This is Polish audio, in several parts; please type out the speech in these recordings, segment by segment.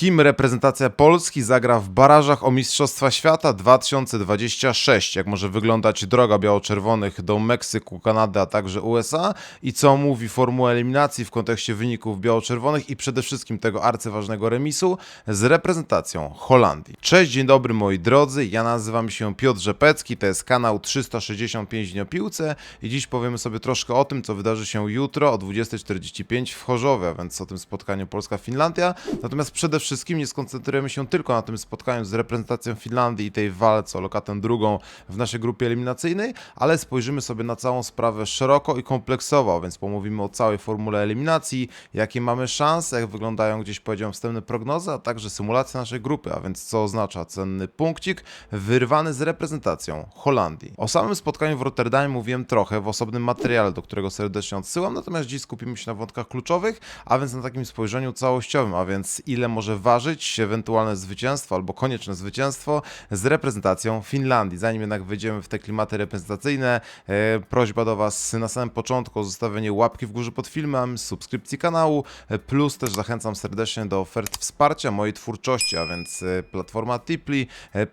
kim reprezentacja Polski zagra w barażach o Mistrzostwa Świata 2026? Jak może wyglądać droga biało-czerwonych do Meksyku, Kanady, a także USA? I co mówi formuła eliminacji w kontekście wyników biało-czerwonych i przede wszystkim tego arcyważnego remisu z reprezentacją Holandii? Cześć, dzień dobry moi drodzy, ja nazywam się Piotr Rzepecki, to jest kanał 365 dni o piłce i dziś powiemy sobie troszkę o tym, co wydarzy się jutro o 20.45 w Chorzowie, a więc o tym spotkaniu Polska-Finlandia. Natomiast przede wszystkim nie skoncentrujemy się tylko na tym spotkaniu z reprezentacją Finlandii i tej walce o lokatę drugą w naszej grupie eliminacyjnej, ale spojrzymy sobie na całą sprawę szeroko i kompleksowo, więc pomówimy o całej formule eliminacji, jakie mamy szanse, jak wyglądają gdzieś powiedziałem wstępne prognozy, a także symulacja naszej grupy, a więc co oznacza cenny punkcik wyrwany z reprezentacją Holandii. O samym spotkaniu w Rotterdamie mówiłem trochę w osobnym materiale, do którego serdecznie odsyłam, natomiast dziś skupimy się na wątkach kluczowych, a więc na takim spojrzeniu całościowym, a więc ile może ważyć ewentualne zwycięstwo albo konieczne zwycięstwo z reprezentacją Finlandii. Zanim jednak wejdziemy w te klimaty reprezentacyjne, e, prośba do Was na samym początku o zostawienie łapki w górze pod filmem, subskrypcji kanału, e, plus też zachęcam serdecznie do ofert wsparcia mojej twórczości, a więc e, platforma Tipli,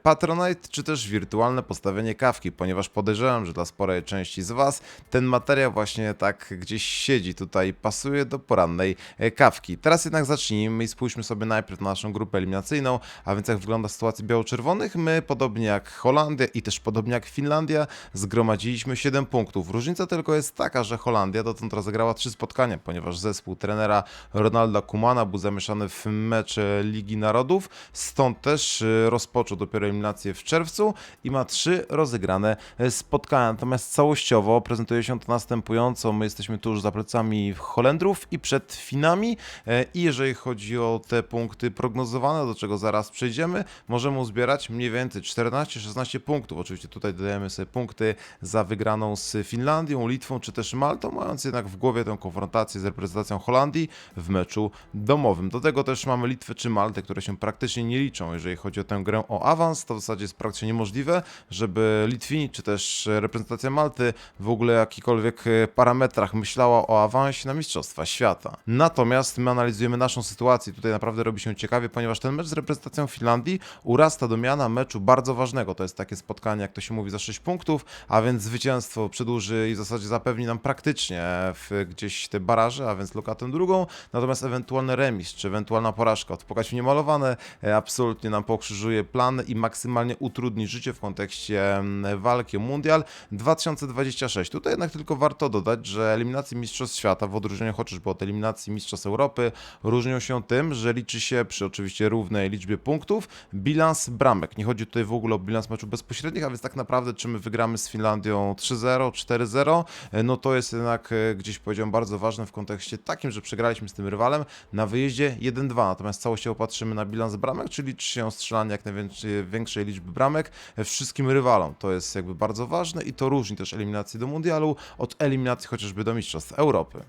Patronite, czy też wirtualne postawienie kawki, ponieważ podejrzewam, że dla sporej części z Was ten materiał właśnie tak gdzieś siedzi tutaj, pasuje do porannej kawki. Teraz jednak zacznijmy i spójrzmy sobie najpierw na naszą grupę eliminacyjną, a więc jak wygląda sytuacja biało-czerwonych. My, podobnie jak Holandia i też podobnie jak Finlandia, zgromadziliśmy 7 punktów. Różnica tylko jest taka, że Holandia dotąd rozegrała 3 spotkania, ponieważ zespół trenera Ronalda Kumana był zamieszany w mecze Ligi Narodów, stąd też y, rozpoczął dopiero eliminację w czerwcu i ma 3 rozegrane y, spotkania. Natomiast całościowo prezentuje się to następująco. My jesteśmy tuż za plecami Holendrów i przed Finami e, i jeżeli chodzi o te punkty prognozowane, do czego zaraz przejdziemy, możemy uzbierać mniej więcej 14-16 punktów. Oczywiście tutaj dodajemy sobie punkty za wygraną z Finlandią, Litwą czy też Maltą, mając jednak w głowie tę konfrontację z reprezentacją Holandii w meczu domowym. Do tego też mamy Litwę czy Maltę, które się praktycznie nie liczą. Jeżeli chodzi o tę grę o awans, to w zasadzie jest praktycznie niemożliwe, żeby Litwini czy też reprezentacja Malty w ogóle w jakichkolwiek e, parametrach myślała o awansie na Mistrzostwa Świata. Natomiast my analizujemy naszą sytuację. Tutaj naprawdę robi się ciekawie, ponieważ ten mecz z reprezentacją Finlandii urasta do miana meczu bardzo ważnego. To jest takie spotkanie, jak to się mówi, za 6 punktów, a więc zwycięstwo przedłuży i w zasadzie zapewni nam praktycznie w gdzieś te baraże, a więc lokatę drugą. Natomiast ewentualny remis czy ewentualna porażka od pokaźń niemalowane e, absolutnie nam pokrzyżuje plan i maksymalnie utrudni życie w kontekście walki o mundial 2026. Tutaj jednak tylko warto dodać, że eliminacje Mistrzostw Świata w odróżnieniu chociażby od eliminacji Mistrzostw Europy różnią się tym, że liczy się przy oczywiście równej liczbie punktów bilans bramek. Nie chodzi tutaj w ogóle o bilans meczu bezpośrednich, a więc tak naprawdę czy my wygramy z Finlandią 3-0, 4-0, e, no to jest jednak e, gdzieś powiedziałem bardzo ważne w kontekście takim, że przegraliśmy z tym rywalem na wyjeździe 1-2, natomiast całościowo patrzymy na bilans bramek, czyli liczy się strzelanie jak największej większej liczby bramek wszystkim rywalom. To jest jakby bardzo ważne i to różni też eliminację do mundialu od eliminacji chociażby do Mistrzostw Europy.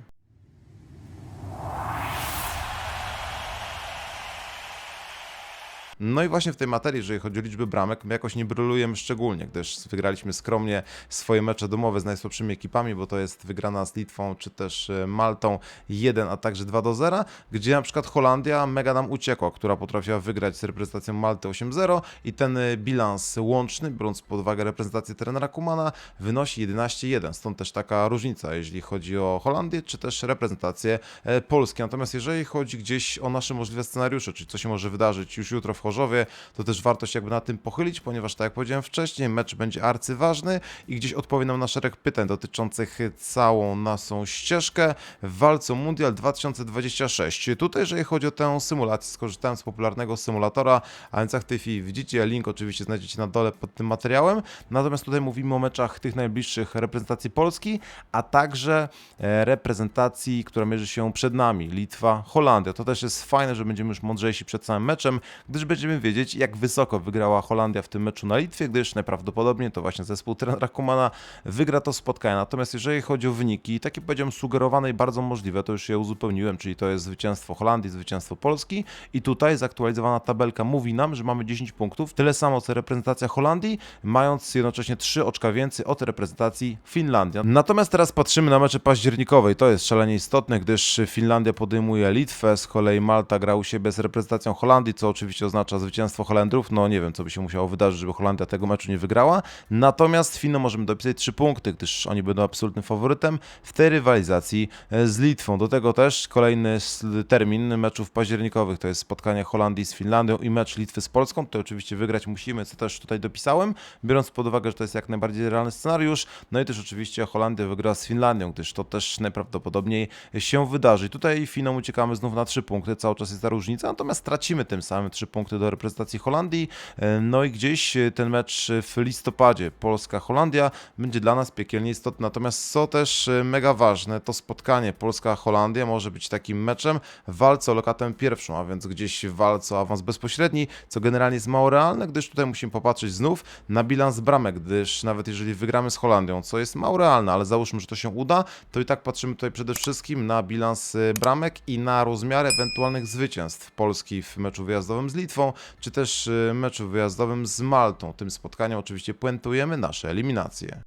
No i właśnie w tej materii, jeżeli chodzi o liczbę bramek, my jakoś nie brylujemy szczególnie, gdyż wygraliśmy skromnie swoje mecze domowe z najsłabszymi ekipami, bo to jest wygrana z Litwą czy też e, Maltą 1, a także 2 do 0, gdzie na przykład Holandia mega nam uciekła, która potrafiła wygrać z reprezentacją Malty 8-0 i ten e, bilans łączny, biorąc pod uwagę reprezentację trenera Kumana, wynosi 11-1. Stąd też taka różnica, jeśli chodzi o Holandię czy też reprezentację e, Polski. Natomiast jeżeli chodzi gdzieś o nasze możliwe scenariusze, czyli co się może wydarzyć już jutro w Chorzowie, to też warto się jakby na tym pochylić, ponieważ tak jak powiedziałem wcześniej, mecz będzie arcyważny i gdzieś odpowie nam na szereg pytań dotyczących całą naszą ścieżkę w walce Mundial 2026. Tutaj, jeżeli chodzi o tę symulację, skorzystałem z popularnego symulatora, a więc jak w tej chwili widzicie, link oczywiście znajdziecie na dole pod tym materiałem, natomiast tutaj mówimy o meczach tych najbliższych reprezentacji Polski, a także e, reprezentacji, która mierzy się przed nami, Litwa, Holandia. To też jest fajne, że będziemy już mądrzejsi przed samym meczem, gdyż będziemy będziemy wiedzieć, jak wysoko wygrała Holandia w tym meczu na Litwie, gdyż najprawdopodobniej to właśnie zespół trenera Kumana wygra to spotkanie. Natomiast jeżeli chodzi o wyniki, takie powiedziałem sugerowane i bardzo możliwe, to już je uzupełniłem, czyli to jest zwycięstwo Holandii, zwycięstwo Polski i tutaj zaktualizowana tabelka mówi nam, że mamy 10 punktów, tyle samo co reprezentacja Holandii, mając jednocześnie 3 oczka więcej od reprezentacji Finlandii. Natomiast teraz patrzymy na mecze październikowe i to jest szalenie istotne, gdyż Finlandia podejmuje Litwę, z kolei Malta gra u siebie z reprezentacją Holandii, co oczywiście oznacza zwycięstwo Holendrów. No nie wiem, co by się musiało wydarzyć, żeby Holandia tego meczu nie wygrała. Natomiast Finom możemy dopisać 3 punkty, gdyż oni będą absolutnym faworytem w tej rywalizacji e, z Litwą. Do tego też kolejny termin meczów październikowych to jest spotkanie Holandii z Finlandią i mecz Litwy z Polską. To oczywiście wygrać musimy, co też tutaj dopisałem, biorąc pod uwagę, że to jest jak najbardziej realny scenariusz. No i też oczywiście Holandia wygra z Finlandią, gdyż to też najprawdopodobniej się wydarzy. Tutaj Finom uciekamy znów na 3 punkty, cały czas jest ta różnica, natomiast tracimy tym samym 3 punkty do reprezentacji Holandii. E, No i gdzieś e, ten mecz w listopadzie Polska-Holandia będzie dla nas piekielnie istotny. Natomiast co też e, mega ważne, to spotkanie Polska-Holandia może być takim meczem w walce o lokatę pierwszą, a więc gdzieś w walce o awans bezpośredni, co generalnie jest mało realne, gdyż tutaj musimy popatrzeć znów na bilans bramek, gdyż nawet jeżeli wygramy z Holandią, co jest mało realne, ale załóżmy, że to się uda, to i tak patrzymy tutaj przede wszystkim na bilans bramek i na rozmiar ewentualnych zwycięstw Polski w meczu wyjazdowym z Litwą, czy też e, meczu wyjazdowym z Maltą. Tym spotkaniem oczywiście puentujemy nasze eliminacje.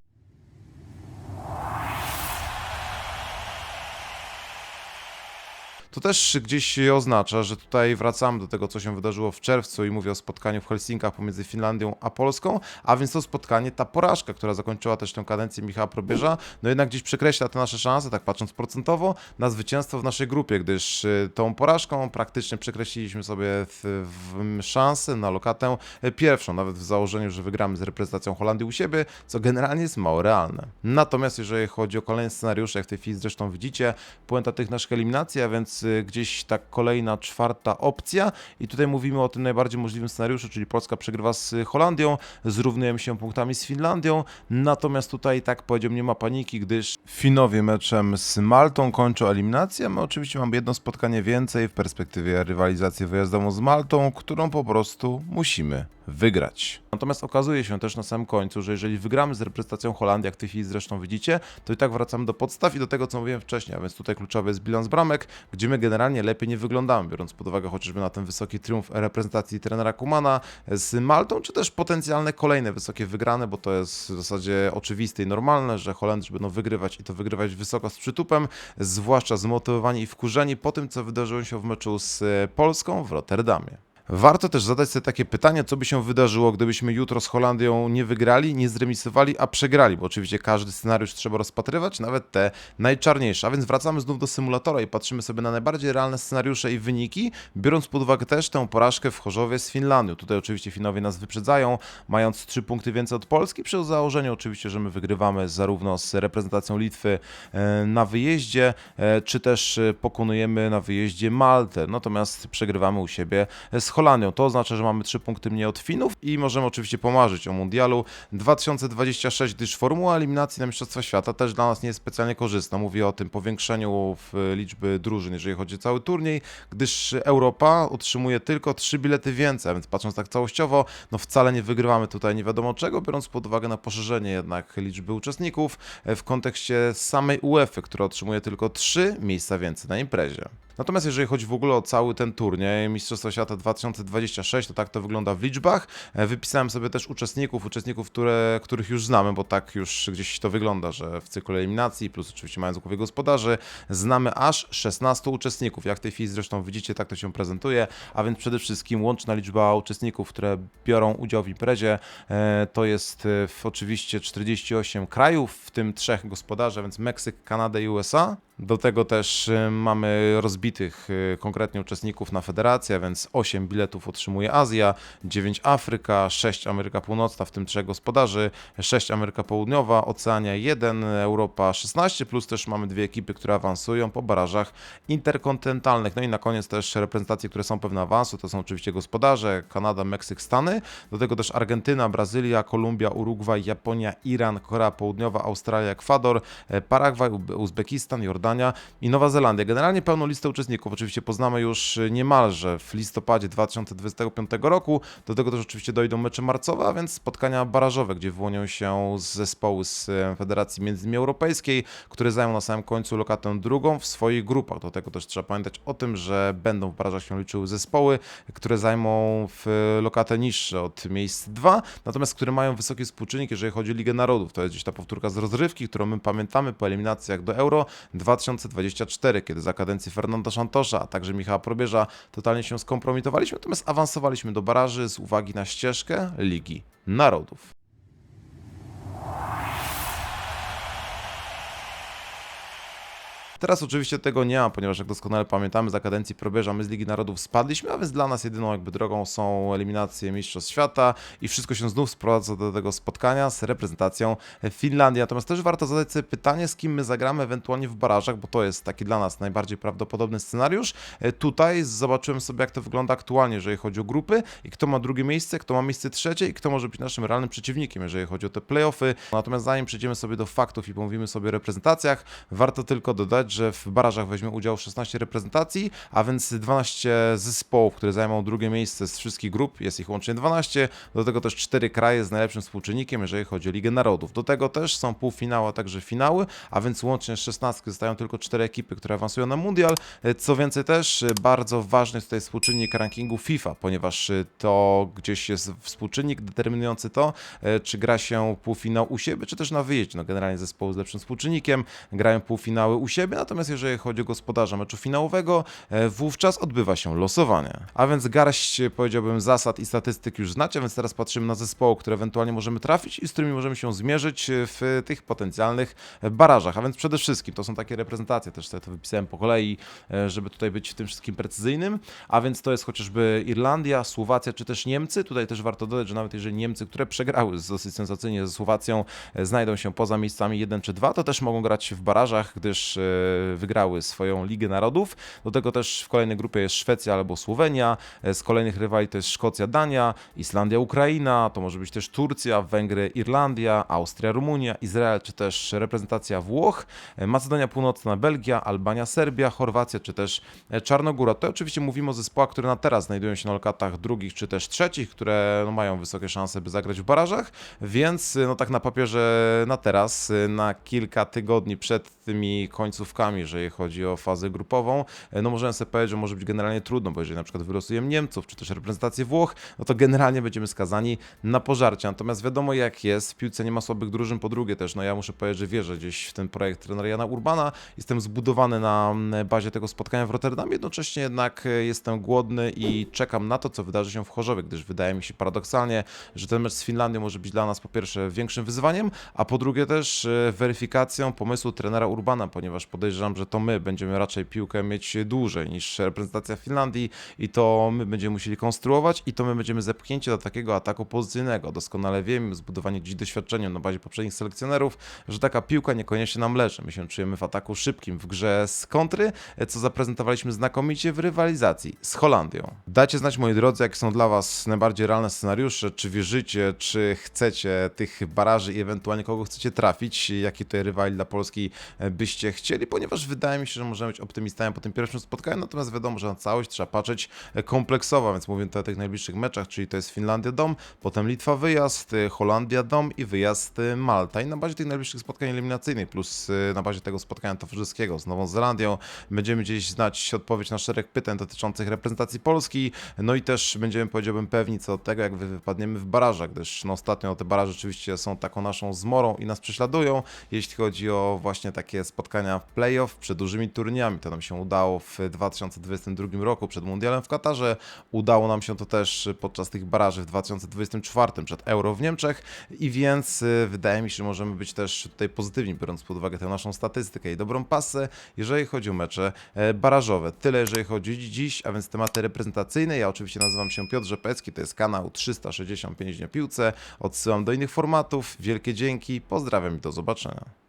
To też gdzieś oznacza, że tutaj wracamy do tego, co się wydarzyło w czerwcu i mówię o spotkaniu w Helsinkach pomiędzy Finlandią a Polską, a więc to spotkanie, ta porażka, która zakończyła też tę kadencję Michała Probierza, no jednak gdzieś przekreśla te nasze szanse, tak patrząc procentowo, na zwycięstwo w naszej grupie, gdyż y, tą porażką praktycznie przekreśliliśmy sobie w, w szansę na lokatę pierwszą, nawet w założeniu, że wygramy z reprezentacją Holandii u siebie, co generalnie jest mało realne. Natomiast jeżeli chodzi o kolejne scenariusze, jak w tej chwili zresztą widzicie, puenta tych naszych eliminacji, a więc y, gdzieś ta kolejna, czwarta opcja. I tutaj mówimy o tym najbardziej możliwym scenariuszu, czyli Polska przegrywa z Holandią, zrównujemy się punktami z Finlandią, natomiast tutaj tak powiedziałbym nie ma paniki, gdyż Finowie meczem z Maltą kończą eliminację, my oczywiście mamy jedno spotkanie więcej w perspektywie rywalizację wyjazdową z Maltą, którą po prostu musimy wygrać. Natomiast okazuje się też na samym końcu, że jeżeli wygramy z reprezentacją Holandii, jak w tej chwili zresztą widzicie, to i tak wracamy do podstaw i do tego, co mówiłem wcześniej, a więc tutaj kluczowy jest bilans bramek, gdzie my generalnie lepiej nie wyglądamy, biorąc pod uwagę chociażby na ten wysoki triumf reprezentacji trenera Kumana z Maltą, czy też potencjalne kolejne wysokie wygrane, bo to jest w zasadzie oczywiste i normalne, że Holendrzy będą wygrywać i to wygrywać wysoko z przytupem, zwłaszcza zmotywowani i wkurzeni po tym, co wydarzyło się w meczu z Polską w Rotterdamie. Warto też zadać sobie takie pytanie, co by się wydarzyło, gdybyśmy jutro z Holandią nie wygrali, nie zremisowali, a przegrali, bo oczywiście każdy scenariusz trzeba rozpatrywać, nawet te najczarniejsze. A więc wracamy znów do symulatora i patrzymy sobie na najbardziej realne scenariusze i wyniki, biorąc pod uwagę też tę porażkę w Chorzowie z Finlandią. Tutaj oczywiście Finowie nas wyprzedzają, mając 3 punkty więcej od Polski, przy założeniu oczywiście, że my wygrywamy zarówno z reprezentacją Litwy e, na wyjeździe, e, czy też e, pokonujemy na wyjeździe Maltę, natomiast przegrywamy u siebie z To oznacza, że mamy 3 punkty mniej od Finów i możemy oczywiście pomarzyć o Mundialu 2026, gdyż formuła eliminacji na Mistrzostwa Świata też dla nas nie jest specjalnie korzystna. Mówię o tym powiększeniu w liczby drużyn, jeżeli chodzi o cały turniej, gdyż Europa utrzymuje tylko 3 bilety więcej, więc patrząc tak całościowo, no wcale nie wygrywamy tutaj nie wiadomo czego, biorąc pod uwagę na poszerzenie jednak liczby uczestników e, w kontekście samej UEFA, która otrzymuje tylko 3 miejsca więcej na imprezie. Natomiast jeżeli chodzi w ogóle o cały ten turniej, Mistrzostwa Świata 2026, to tak to wygląda w liczbach. E, Wypisałem sobie też uczestników, uczestników, które, których już znamy, bo tak już gdzieś to wygląda, że w cyklu eliminacji, plus oczywiście mając głowie gospodarzy, znamy aż 16 uczestników. Jak w tej chwili zresztą widzicie, tak to się prezentuje, a więc przede wszystkim łączna liczba uczestników, które biorą udział w imprezie, e, to jest e, oczywiście 48 krajów, w tym trzech gospodarzy, a więc Meksyk, Kanada i USA. Do tego też y, mamy rozbitych y, konkretnie uczestników na federację, więc 8 biletów otrzymuje Azja, 9 Afryka, 6 Ameryka Północna, w tym 3 gospodarzy, 6 Ameryka Południowa, Oceania 1, Europa 16, plus też mamy dwie ekipy, które awansują po barażach interkontynentalnych. No i na koniec też reprezentacje, które są pewne awansu, to są oczywiście gospodarze, Kanada, Meksyk, Stany, do tego też Argentyna, Brazylia, Kolumbia, Urugwaj, Japonia, Iran, Korea Południowa, Australia, Ekwador, e, Paragwaj, Uzbekistan, Jordania, Jordania i Nowa Zelandia. Generalnie pełną listę uczestników oczywiście poznamy już y, niemalże w listopadzie 2025 roku. Do tego też oczywiście dojdą mecze marcowe, a więc spotkania barażowe, gdzie wyłonią się zespoły z e, Federacji Między Europejskiej, które zajmą na samym końcu lokatę drugą w swoich grupach. Do tego też trzeba pamiętać o tym, że będą w barażach się liczyły zespoły, które zajmą w lokatę niższe od miejsc 2, natomiast które mają wysoki współczynnik, jeżeli chodzi o Ligę Narodów. To jest gdzieś ta powtórka z rozrywki, którą my pamiętamy po eliminacjach do Euro 2024, kiedy za kadencji Fernanda Szantosza, a także Michała Probierza totalnie się skompromitowaliśmy, natomiast awansowaliśmy do baraży z uwagi na ścieżkę Ligi Narodów. Teraz oczywiście tego nie ma, ponieważ jak doskonale pamiętamy, za kadencji probierza my z Ligi Narodów spadliśmy, a więc dla nas jedyną jakby drogą są eliminacje Mistrzostw Świata i wszystko się znów sprowadza do tego spotkania z reprezentacją Finlandii. Natomiast też warto zadać sobie pytanie, z kim my zagramy ewentualnie w barażach, bo to jest taki dla nas najbardziej prawdopodobny scenariusz. E, Tutaj zobaczyłem sobie, jak to wygląda aktualnie, jeżeli chodzi o grupy i kto ma drugie miejsce, kto ma miejsce trzecie i kto może być naszym realnym przeciwnikiem, jeżeli chodzi o te playoffy. Natomiast zanim przejdziemy sobie do faktów i pomówimy sobie o reprezentacjach, warto tylko dodać, że w barażach weźmie udział 16 reprezentacji, a więc 12 zespołów, które zajmą drugie miejsce z wszystkich grup, jest ich łącznie 12, do tego też 4 kraje z najlepszym współczynnikiem, jeżeli chodzi o Ligę Narodów. Do tego też są półfinały, a także finały, a więc łącznie z 16 zostają tylko 4 ekipy, które awansują na mundial. Co więcej też, bardzo ważny jest tutaj współczynnik rankingu FIFA, ponieważ to gdzieś jest współczynnik determinujący to, czy gra się półfinał u siebie, czy też na wyjeździe. No generalnie zespoły z lepszym współczynnikiem grają półfinały u siebie, natomiast jeżeli chodzi o gospodarza meczu finałowego, e, wówczas odbywa się losowanie. A więc garść, e, powiedziałbym, zasad i statystyk już znacie, więc teraz patrzymy na zespoły, które ewentualnie możemy trafić i z którymi możemy się zmierzyć e, w tych potencjalnych barażach. A więc przede wszystkim to są takie reprezentacje, też sobie to wypisałem po kolei, e, żeby tutaj być w tym wszystkim precyzyjnym. A więc to jest chociażby Irlandia, Słowacja czy też Niemcy. Tutaj też warto dodać, że nawet jeżeli Niemcy, które przegrały dosyć sensacyjnie ze Słowacją, e, znajdą się poza miejscami 1 czy 2, to też mogą grać w barażach, gdyż e, wygrały swoją Ligę Narodów. Do tego też w kolejnej grupie jest Szwecja albo Słowenia. E, Z kolejnych rywali to jest Szkocja, Dania, Islandia, Ukraina, to może być też Turcja, Węgry, Irlandia, Austria, Rumunia, Izrael, czy też reprezentacja Włoch, e, Macedonia Północna, Belgia, Albania, Serbia, Chorwacja, czy też e, Czarnogóra. To oczywiście mówimy o zespołach, które na teraz znajdują się na lokatach drugich, czy też trzecich, które no, mają wysokie szanse, by zagrać w barażach, więc no tak na papierze na teraz, na kilka tygodni przed tymi końcówkami, jeżeli chodzi o fazę grupową, e, no możemy sobie powiedzieć, że może być generalnie trudno, bo jeżeli na przykład wylosujemy Niemców, czy też reprezentację Włoch, no to generalnie będziemy skazani na pożarcie. Natomiast wiadomo jak jest, w piłce nie ma słabych drużyn, po drugie też, no ja muszę powiedzieć, że wierzę gdzieś w ten projekt trenera Jana Urbana, jestem zbudowany na mm, bazie tego spotkania w Rotterdamie, jednocześnie jednak e, jestem głodny i czekam na to, co wydarzy się w Chorzowie, gdyż wydaje mi się paradoksalnie, że ten mecz z Finlandią może być dla nas po pierwsze większym wyzwaniem, a po drugie też e, weryfikacją pomysłu trenera Urbana, ponieważ podejrzewam, że to my będziemy raczej piłkę mieć dłużej niż reprezentacja Finlandii i to my będziemy musieli konstruować i to my będziemy zepchnięci do takiego ataku pozycyjnego. Doskonale wiemy, zbudowanie dziś doświadczeniem na bazie poprzednich selekcjonerów, że taka piłka niekoniecznie nam leży. My się czujemy w ataku szybkim, w grze z kontry, co zaprezentowaliśmy znakomicie w rywalizacji z Holandią. Dajcie znać, moi drodzy, jakie są dla Was najbardziej realne scenariusze, czy wierzycie, czy chcecie tych baraży i ewentualnie kogo chcecie trafić, jaki tutaj rywali dla Polski byście chcieli, ponieważ wydaje mi się, że możemy być optymistami po tym pierwszym spotkaniu, natomiast wiadomo, że na całość trzeba patrzeć e, kompleksowo, więc mówię tutaj o tych najbliższych meczach, czyli to jest Finlandia dom, potem Litwa wyjazd, e, Holandia dom i wyjazd e, Malta. I na bazie tych najbliższych spotkań eliminacyjnych, plus na bazie tego spotkania towarzyskiego z Nową Zelandią, będziemy gdzieś znać odpowiedź na szereg pytań dotyczących reprezentacji Polski, no i też będziemy, powiedziałbym, pewni co do tego, jak wy- wypadniemy w barażach, gdyż no, ostatnio te baraże rzeczywiście są taką naszą zmorą i nas prześladują, jeśli chodzi o właśnie takie spotkania w playoff przed dużymi turniejami. To nam się udało w 2022 roku przed Mundialem w Katarze. Udało nam się to też podczas tych baraży w 2024 przed Euro w Niemczech i więc y, wydaje mi się, że możemy być też tutaj pozytywni, biorąc pod uwagę tę naszą statystykę i dobrą pasę, jeżeli chodzi o mecze e, barażowe. Tyle, jeżeli chodzi dziś, a więc tematy reprezentacyjne. Ja oczywiście nazywam się Piotr Rzepecki, to jest kanał 365 Dnia Piłce. Odsyłam do innych formatów. Wielkie dzięki, pozdrawiam i do zobaczenia.